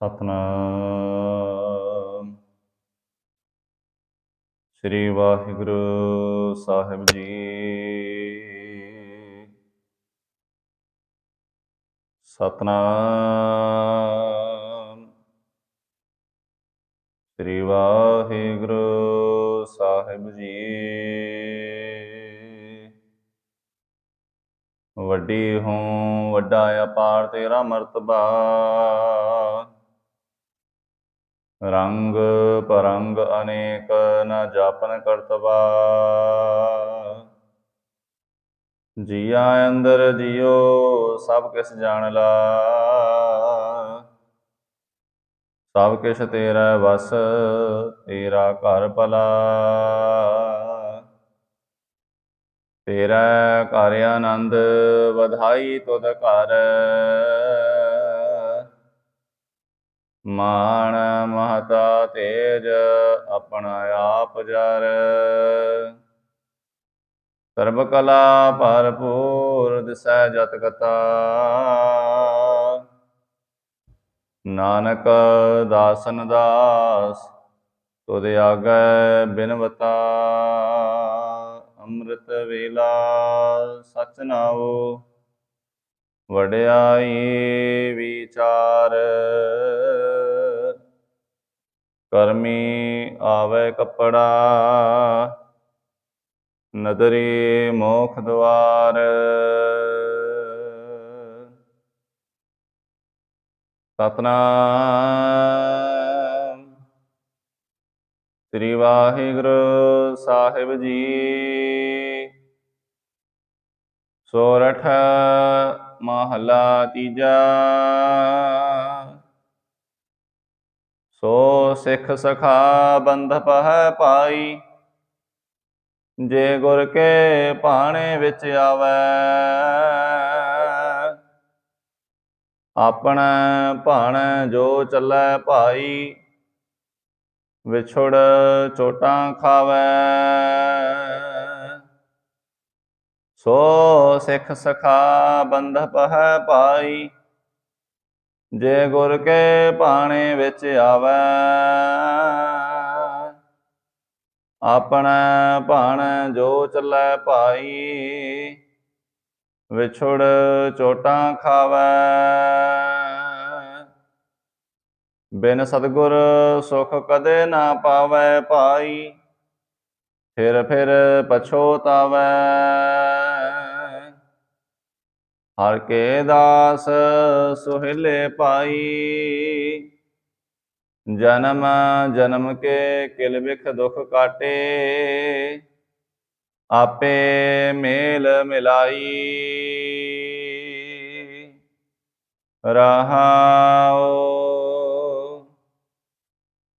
ਸਤਨਾਮ। ਸ੍ਰੀ ਵਾਹਿਗੁਰੂ ਸਾਹਿਬ ਜੀ। ਸਤਨਾਮ। ਸ੍ਰੀ ਵਾਹਿਗੁਰੂ ਸਾਹਿਬ ਜੀ। ਵੱਡੀ ਹੂੰ, ਵੱਡਾ ਅਪਾਰ ਤੇਰਾ ਮਰਤਬਾ। ਰੰਗ ਪਰੰਗ ਅਨੇਕ ਨ ਜਾਪਨ ਕਰਤਬਾ। ਜੀਆ ਅੰਦਰ ਜਿਉ ਸਭ ਕਿਸ ਜਾਣ ਲਾ। ਸਭ ਕਿਛ ਤੇਰਾ ਵਸ, ਤੇਰਾ ਘਰ ਭਲਾ। ਤੇਰਾ ਘਰ ਆਨੰਦ, ਵਧਾਈ ਤੁਧ ਘਰ। ਮਾਣ ਮਹਤਾ ਤੇਜ ਆਪਣਾ ਆਪ ਜਰ। ਸਰਬ ਕਲਾ ਭਰਪੂਰ ਦਿਸੈ ਜਤ ਕਤਾ ਨਾਨਕ ਦਾਸਨ ਦਾਸ, ਤੁਧ ਆਗੈ ਬਿਨਵਤਾ। ਅੰਮ੍ਰਿਤ ਵੇਲਾ ਸਚ ਨਾਉ। ਵਡਿਆਈ ਵਿਚਾਰ। ਕਰਮੀ ਆਵੇ ਕਪੜਾ ਨਦਰੀ ਮੋਖ ਦਵਾਰ। ਸਤਨਾਮ। ਸ੍ਰੀ ਵਾਹਿਗੁਰੂ ਸਾਹਿਬ ਜੀ। ਸੋਰਠ ਮਹਲਾ ਤੀਜਾ ਸੋ ਸਿੱਖ ਸਖਾ ਬੰਧਪ ਹੈ ਪਾਈ, ਜੇ ਗੁਰ ਕੇ ਭਾਣੇ ਵਿੱਚ ਆਵੈ। ਆਪਣਾ ਭਾਣ ਜੋ ਚੱਲੈ ਭਾਈ, ਵਿਛੜ ਚੋਟਾਂ ਖਾਵੈ। ਸੋ ਸਿੱਖ ਸਖਾ ਬੰਧਪ ਪਹਿ ਪਾਈ। ਜੇ ਗੁਰ ਕੇ ਭਾਣੇ ਵਿੱਚ ਆਵੈ, ਆਪਣਾ ਭਾਣ ਜੋ ਚੱਲੈ ਭਾਈ, ਵਿਛੜ ਚੋਟਾਂ ਖਾਵੈ। ਬਿਨ ਸਤਗੁਰ ਸੁਖ ਕਦੇ ਨਾ ਪਾਵੈ ਭਾਈ, ਫਿਰ ਫਿਰ ਪਛੋਤਾਵੈ। ਹਰ ਕੇ ਦਾਸ ਸੁਹਿਲੇ ਪਾਈ। ਜਨਮ ਜਨਮ ਕੇ ਕਿਲ ਵਿਖ ਦੁਖ ਕਾਟੇ। ਆਪੇ ਮੇਲ ਮਿਲਾਈ। ਰਹਾਉ।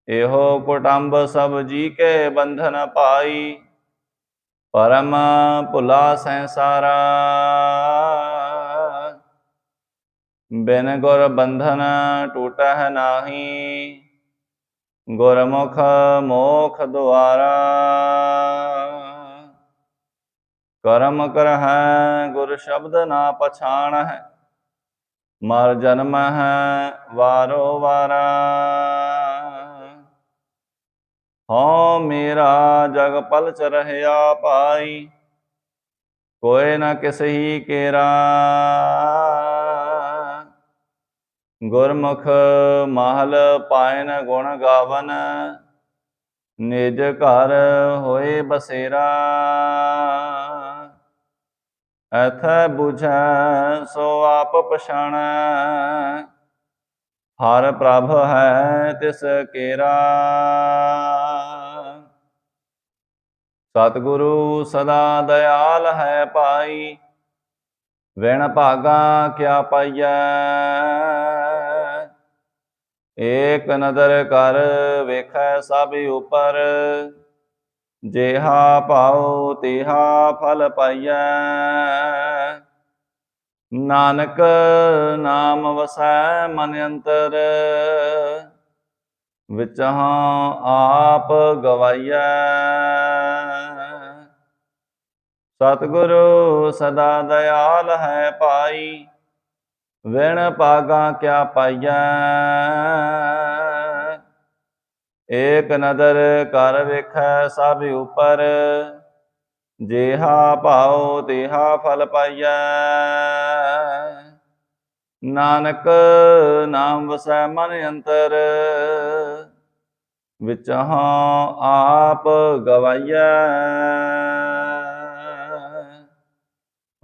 ਇਹੋ ਕੁਟੰਬ ਸਭ ਜੀ ਕੇ ਬੰਧਨ ਪਾਈ। ਪਰਮ ਭੁਲਾ ਸੰਸਾਰਾ। ਬਿਨ ਗੁਰ ਬੰਧਨ ਟੂਟਹਿ ਨਾਹੀ, ਗੁਰਮੁਖ ਮੋਖ ਦੁਆਰਾ। ਕਰਮ ਕਰਹਿ ਗੁਰ ਸ਼ਬਦ ਨਾ ਪਛਾਣ ਹੈ ਮਰ ਜਨਮ ਹੈ ਵਾਰੋ ਵਾਰਾ। ਹਉ ਮੇਰਾ ਜਗ ਪਲ ਚ ਰਹਿਆ ਭਾਈ ਕੋਇ ਨਾ ਕਿਸਹੀ ਕੇਰਾ। ਗੁਰਮੁਖ ਮਾਹਲ ਪਾਇਨ ਗੁਣ ਗਾਵਨ, ਨਿਜ ਘਰ ਹੋਏ ਬਸੇਰਾ। ਐਥੈ 부ਝੈ ਸੋ ਆਪ ਪਛਾਣੈ, ਹਰ ਪ੍ਰਭ ਹੈ ਤਿਸ ਕੇਰਾ। ਸਤਿਗੁਰੂ ਸਦਾ ਦਇਆਲ ਹੈ ਭਾਈ ਵਿਣ ਭਾਗਾ ਕਿਆ ਪਾਈਐ? ਏਕ ਨਦਰ ਕਰ ਵੇਖੈ ਸਭ ਉਪਰ, ਜਿਹਾ ਭਾਉ ਤਿਹਾ ਫਲ ਪਾਈਐ। ਨਾਨਕ ਨਾਮ ਵਸੈ ਮਨ ਅੰਤਰ, ਵਿੱਚ ਹਾਂ ਆਪ ਗਵਾਈਐ। ਸਤਿਗੁਰੂ ਸਦਾ ਦਇਆਲ ਹੈ ਭਾਈ, ਵਿਣ ਪਾਗਾ ਕਿਆ ਪਾਈਐ? ਏਕ ਨਦਰ ਕਰ ਵੇਖੈ ਸਭ ਉਪਰ, ਜੇਹਾ ਭਾਉ ਤੇਹਾ ਫਲ ਪਾਈਐ। ਨਾਨਕ ਨਾਮ ਵਸੈ ਮਨ ਅੰਤਰ, ਵਿੱਚ ਹਾਂ ਆਪ ਗਵਾਈਐ।